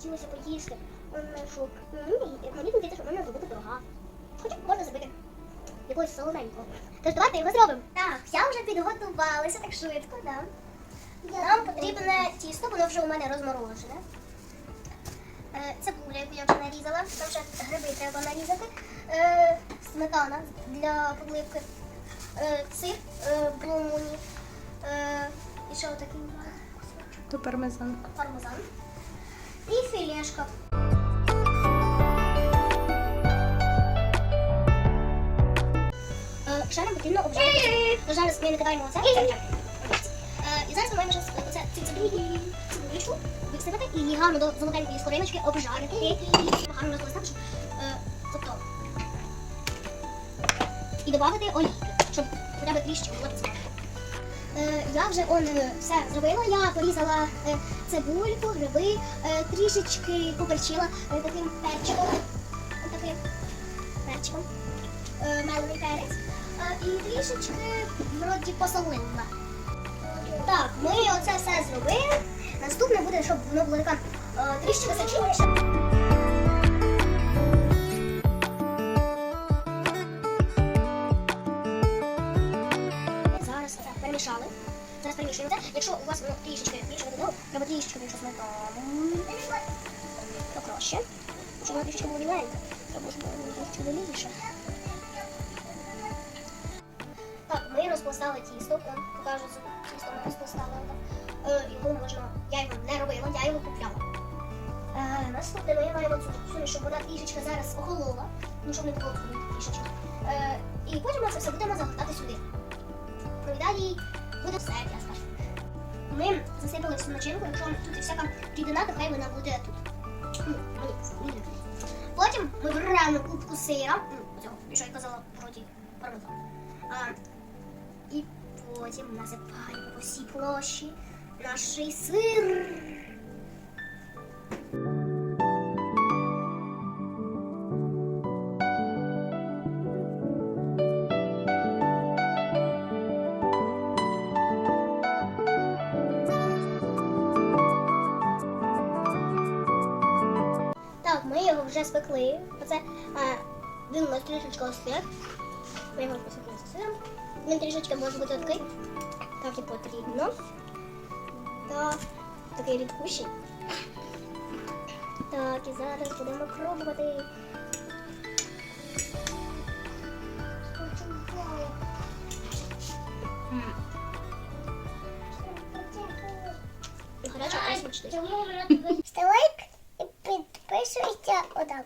хотілося поїсти. Що мені мені здається, що можна зробити дорога. Хоча можна зробити якогось солоненького. Тож давайте його зробимо. Так, я вже підготувалася так швидко, да. Нам потрібне тісто, воно вже у мене розморожене. Е, Цибуля, яку я вже нарізала, там ще гриби треба нарізати. Е, Сметана для подливки. Сир е, блумуні. Е, І ще отакий кусочок То пармезан. пармезан. І філешка. Е, Ще нам потрібно обжарити. Зараз ми накидаємо оце. це. Е, І зараз ми маємо зараз оце цибулечку висипати і гарно до золотенької скориночки обжарити. Гарно розлистати, щоб е, тобто і додати олійки, щоб хоча б трішки було смак. Е, Я вже он е, все зробила. Я порізала е, цибульку, гриби, трішечки поперчила таким перчиком. Таким перчиком. Мелений перець. І трішечки вроді посолила. Так, ми оце все зробили. Наступне буде, щоб воно було така е, трішки перемішали. Зараз перемішуємо це. Якщо у вас воно трішечки більше не треба трішечки більше сметану. То краще. Щоб воно трішечки було біленьке. Треба, щоб воно трішечки було. Так, ми розпластали тісто. Он, покажу тісто ми розпластали. Е, його можна, я його не робила, я його купляла. Е, наступне ми маємо цю суміш, щоб вона трішечки зараз охолола, ну щоб не було трішечки. Е, і потім ми це все будемо загортати сюди. Далі буде все, як я скажу. Ми засипали всю начинку, якщо тут і всяка рідина, то хай вона буде тут. Ну. Потім ми беремо кубку сира, ну, цього, що я казала, вроді пармезан. А, і потім насипаємо по всій площі наш сир. Ми його вже спекли. Оце а, він у нас трішечки остиг. Ми його посипали з сиром. Він трішечки може бути такий, так і потрібно. Так, такий рідкущий. Так, і зараз будемо пробувати. Гаряча, смачний. Ставай підписуйся отак.